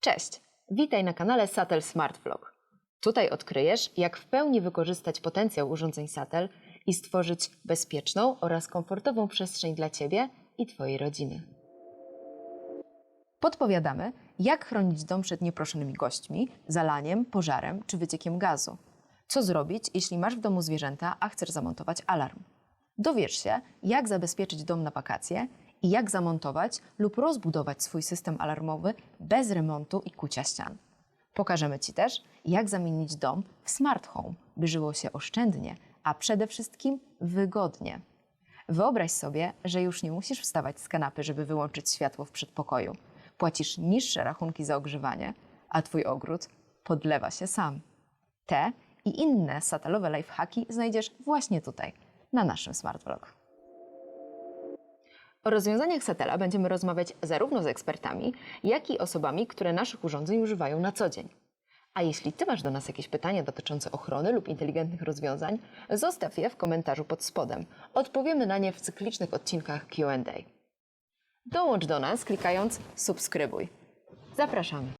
Cześć! Witaj na kanale Satel Smart Vlog. Tutaj odkryjesz, jak w pełni wykorzystać potencjał urządzeń Satel i stworzyć bezpieczną oraz komfortową przestrzeń dla Ciebie i Twojej rodziny. Podpowiadamy, jak chronić dom przed nieproszonymi gośćmi, zalaniem, pożarem czy wyciekiem gazu. Co zrobić, jeśli masz w domu zwierzęta, a chcesz zamontować alarm. Dowiesz się, jak zabezpieczyć dom na wakacje i jak zamontować lub rozbudować swój system alarmowy bez remontu i kucia ścian. Pokażemy Ci też, jak zamienić dom w smart home, by żyło się oszczędnie, a przede wszystkim wygodnie. Wyobraź sobie, że już nie musisz wstawać z kanapy, żeby wyłączyć światło w przedpokoju. Płacisz niższe rachunki za ogrzewanie, a Twój ogród podlewa się sam. Te i inne satelowe lifehacki znajdziesz właśnie tutaj, na naszym Smart Vlog. O rozwiązaniach Satela będziemy rozmawiać zarówno z ekspertami, jak i osobami, które naszych urządzeń używają na co dzień. A jeśli Ty masz do nas jakieś pytania dotyczące ochrony lub inteligentnych rozwiązań, zostaw je w komentarzu pod spodem. Odpowiemy na nie w cyklicznych odcinkach QA. Dołącz do nas klikając subskrybuj. Zapraszamy.